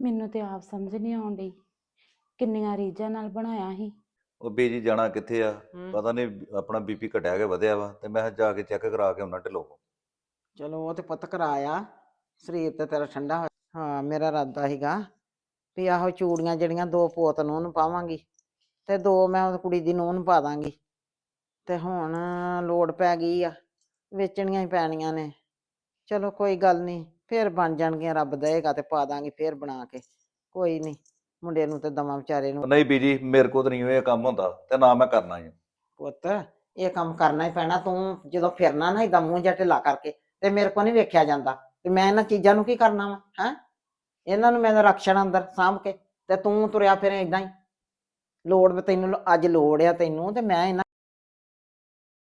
ਮੈਨੂੰ ਤੇ ਆਪ ਸਮਝ ਨਹੀਂ ਆਉਂਦੀ ਕਿੰਨੀਆਂ ਰੀਝਾਂ ਨਾਲ ਬਣਾਇਆ ਸੀ। ਉਹ ਬੀਜੀ ਜਾਣਾ ਕਿੱਥੇ ਆ? ਹੂੰ। ਪਤਾ ਨਹੀਂ ਆਪਣਾ ਬੀਪੀ ਘਟਿਆ ਕੇ ਵਧਿਆ ਵਾ ਤੇ ਮੈਂ ਕਿਹਾ ਜਾ ਕੇ ਚੈੱਕ ਕਰਾ ਕੇ ਉਹਨਾਂ ਢਿੱਲੋਂ। ਚਲੋ ਉਹ ਤੇ ਪੁੱਤ ਕਰਾਇਆ। ਸਰੀਰ ਤੇ ਤੇਰਾ ਠੰਡਾ ਹੋਇਆ। ਹਾਂ ਮੇਰਾ ਇਰਾਦਾ ਸੀਗਾ ਵੀ ਆਹੋ ਚੂੜੀਆਂ ਜਿਹੜੀਆਂ ਦੋ ਪੋਤ ਨੂੰ ਨੂੰ ਪਾਵਾਂਗੀ ਤੇ ਦੋ ਮੈਂ ਉਹ ਕੁੜੀ ਦੀ ਨੂੰਹ ਨੂੰ ਪਾ ਦਾਂਗੀ। ਤੇ ਹੁਣ ਲੋੜ ਪੈ ਗਈ ਆ ਵੇਚਣੀਆਂ ਹੀ ਪੈਣੀਆਂ ਨੇ। ਚਲੋ ਕੋਈ ਗੱਲ ਨਹੀਂ। ਫੇਰ ਬਣ ਜਾਣਗੀਆਂ ਰੱਬ ਦੇਗਾ ਤੇ ਪਾ ਦਾਂਗੀ ਫੇਰ ਬਣਾ ਕੇ। ਕੋਈ ਨਹੀਂ ਮੁੰਡੇ ਨੂੰ ਤੇ ਦਵਾਂ ਵਿਚਾਰੇ ਨੂੰ। ਨਹੀਂ ਬੀਜੀ ਮੇਰੇ ਕੋਲ ਤਾਂ ਨਹੀਂ ਇਹ ਕੰਮ ਹੁੰਦਾ ਤੇ ਨਾ ਮੈਂ ਕਰਨਾ ਹੈ ਪੁੱਤ ਇਹ ਕੰਮ ਕਰਨਾ ਹੀ ਪੈਣਾ ਤੂੰ ਜਦੋਂ ਫਿਰਨਾ ਨਾ ਏਦਾਂ ਮੂੰਹ ਜਿਹਾ ਢਿੱਲਾ ਕਰਕੇ ਤੇ ਮੇਰੇ ਕੋ ਨਹੀਂ ਵੇਖਿਆ ਜਾਂਦਾ। ਤੇ ਮੈਂ ਇਹਨਾਂ ਚੀਜ਼ਾਂ ਨੂੰ ਕੀ ਕਰਨਾ ਵਾ ਹੈ? ਇਹਨਾਂ ਨੂੰ ਮੈਂ ਰੱਖਣ ਅੰਦਰ ਸਾਂਭ ਕੇ ਤੇ ਤੂੰ ਤੁਰਿਆ ਫਿਰ ਏਦਾਂ ਹੀ। ਲੋੜ ਵੀ ਤੈਨੂੰ ਅੱਜ ਲੋੜ ਆ ਤੈਨੂੰ ਤੇ ਮੈਂ ਇਹਨਾਂ